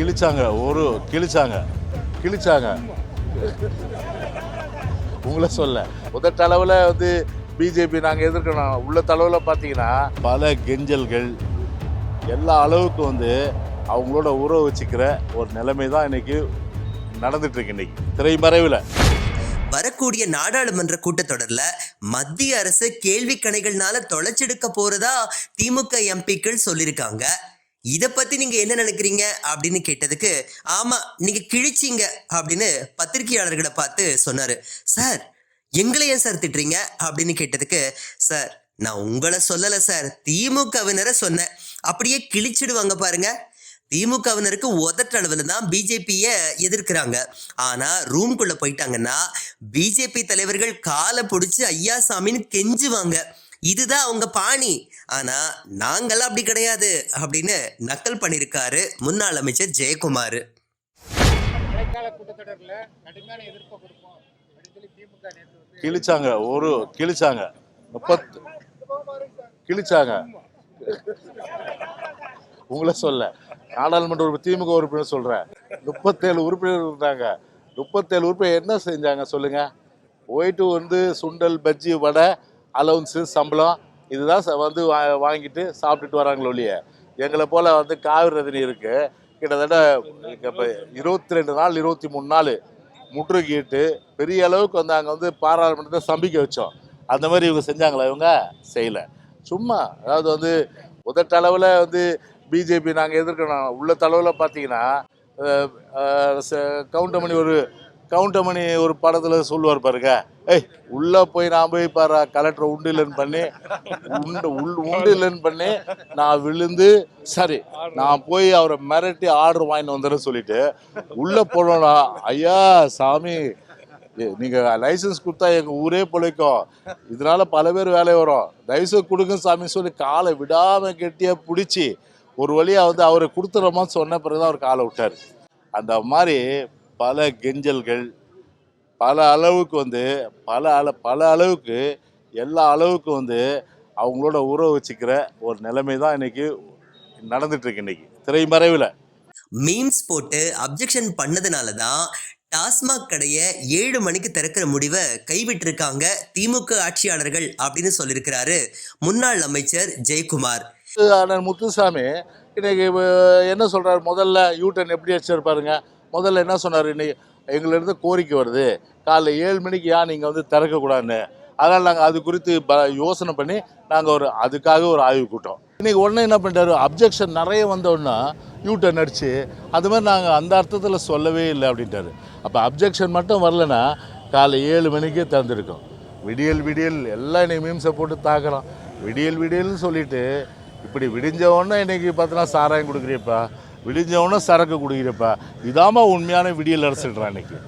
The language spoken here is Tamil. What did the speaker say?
கிழிச்சாங்க ஒரு கிழிச்சாங்க கிழிச்சாங்க. உங்களை சொல்ல. முதற்தளவில் வந்து பிஜேபி நாங்கள் எதிர்க்கணும். உள்ள தளவில் பார்த்தீங்கன்னா பல கெஞ்சல்கள் எல்லா அளவுக்கும் வந்து அவங்களோட உறவு வச்சுக்கிற ஒரு நிலைமை தான் இன்னைக்கு நடந்துட்டு இருக்கு இன்னைக்கு. திரைமறைவில். வரக்கூடிய நாடாளுமன்ற கூட்டத்தொடர்ல மத்திய அரசு கேள்வி கணைகள்னால தொலைச்செடுக்க போறதா திமுக எம்பிக்கள் சொல்லியிருக்காங்க. இதை பத்தி நீங்க என்ன நினைக்கிறீங்க அப்படின்னு கேட்டதுக்கு ஆமா நீங்க கிழிச்சிங்க அப்படின்னு பத்திரிகையாளர்களை பார்த்து சொன்னாரு. சார் எங்களை ஏன் சார் திட்டுறீங்க? அப்படின்னு கேட்டதுக்கு சார் நான் உங்களை சொல்லலை சார். திமுகவினரை சொன்னேன். அப்படியே கிழிச்சிடுவாங்க பாருங்க. திமுகவினருக்கு உதட்டளவில் தான் பிஜேபியை எதிர்க்கிறாங்க. ஆனால் ரூம்குள்ளே போயிட்டாங்கன்னா பிஜேபி தலைவர்கள் காலை பிடிச்சி ஐயா சாமின்னு கெஞ்சுவாங்க. இதுதான் அவங்க பாணி. ஆனால் நாங்களாம் அப்படி கிடையாது அப்படின்னு நக்கல் பண்ணியிருக்காரு முன்னாள் அமைச்சர் ஜெயக்குமார். கிழிச்சாங்க ஒரு கிழிச்சாங்க முப்பத்து கிழிச்சாங்க. உங்களை சொல்ல நாடாளுமன்ற உறுப்பினர் திமுக உறுப்பினர் சொல்கிறேன் முப்பத்தேழு உறுப்பினர் இருந்தாங்க. முப்பத்தேழு உறுப்பினர் என்ன செஞ்சாங்க சொல்லுங்க? போயிட்டு வந்து சுண்டல் பஜ்ஜி வடை அலவுன்ஸு சம்பளம் இதுதான் ச- வந்து வா- வாங்கிட்டு சாப்பிட்டுட்டு வராங்களோ ஒழிய. எங்களை போல் வந்து காவிரி ரதனி இருக்கு. கிட்டத்தட்ட இப்போ இருபத்தி ரெண்டு நாள் இருபத்தி மூணு நாள் முற்றுகிட்டு பெரிய அளவுக்கு வந்து அங்கே வந்து பாராளுமன்றத்தை சம்பிக்க வச்சோம். அந்த மாதிரி இவங்க செஞ்சாங்களா இவங்க? செய்யலை. சும்மா அதாவது வந்து முதற்தளவில் வந்து பிஜேபி நாங்கள் எதிர்க்கணும். உள்ள தளவில் பார்த்தீங்கன்னா ச- கவுண்டமணி ஒரு கவுண்டமணி ஒரு படத்தில் சொல்லுவார் பாருங்க. ஏய் உள்ளே போய் நான் போய் பாரு கலெக்டரை உண்டு இல்லைன்னு பண்ணி உண்டு உள் உண்டு இல்லைன்னு பண்ணி நான் விழுந்து சரி நான் போய் அவரை மிரட்டி ஆர்டர் வாங்கிட்டு வந்துடுறேன் சொல்லிட்டு உள்ளே போனோம்னா ஐயா சாமி நீங்கள் நீங்க லைசன்ஸ் கொடுத்தா எங்க ஊரே பிழைக்கும். இதனால பல பேர் வேலை வரும். லைசன்ஸ் கொடுங்க சாமி சொல்லி காலை விடாம கெட்டியா பிடிச்சி ஒரு வழியா வந்து அவரை கொடுத்துறோமா சொன்ன பிறகுதான் அவர் காலை விட்டார். அந்த மாதிரி பல கெஞ்சல்கள் பல அளவுக்கு வந்து பல அள பல அளவுக்கு எல்லா அளவுக்கு வந்து அவங்களோட உறவு வச்சுக்கிற ஒரு நிலைமை தான் இன்னைக்கு நடந்துட்டு இருக்கு இன்னைக்கு. திரைமறைவில். மீம்ஸ் போட்டு அப்ஜெக்ஷன் பண்ணதுனால தான் டாஸ்மாக் கடையை ஏழு மணிக்கு திறக்கிற முடிவை கைவிட்டிருக்காங்க திமுக ஆட்சியாளர்கள் அப்படின்னு சொல்லியிருக்கிறாரு முன்னாள் அமைச்சர் ஜெயக்குமார். முத்துசாமி இன்னைக்கு என்ன சொல்றாரு? முதல்ல யூட்டன் எப்படி அடிச்சிருப்பாருங்க? முதல்ல என்ன சொன்னார்? இன்னைக்கு எங்களிருந்து கோரிக்கை வருது. காலைல ஏழு மணிக்கு ஏன் நீங்கள் வந்து திறக்கக்கூடாதுன்னு? அதனால் நாங்கள் அது குறித்து ப யோசனை பண்ணி நாங்கள் ஒரு அதுக்காக ஒரு ஆய்வு கூட்டோம். இன்றைக்கி உடனே என்ன பண்ணிட்டாரு? அப்ஜெக்ஷன் நிறைய வந்த உடனே யூட்டன் அடிச்சு அது மாதிரி நாங்கள் அந்த அர்த்தத்தில் சொல்லவே இல்லை அப்படின்ட்டாரு. அப்போ அப்ஜெக்ஷன் மட்டும் வரலன்னா காலை ஏழு மணிக்கே திறந்துருக்கோம். விடியல் விடியல் எல்லாம் இன்றைக்கி மீம்ஸை போட்டு தாக்குறோம். விடியல் விடியல்னு சொல்லிவிட்டு இப்படி விடிஞ்ச உடனே இன்னைக்கு பார்த்தீங்கன்னா சாராயம் கொடுக்குறியப்பா விடிஞ்சவொன்னே சரக்கு குடிக்கிறப்ப. இதாம்மா உண்மையான விடியல் அரசுன்றான் இன்னைக்கு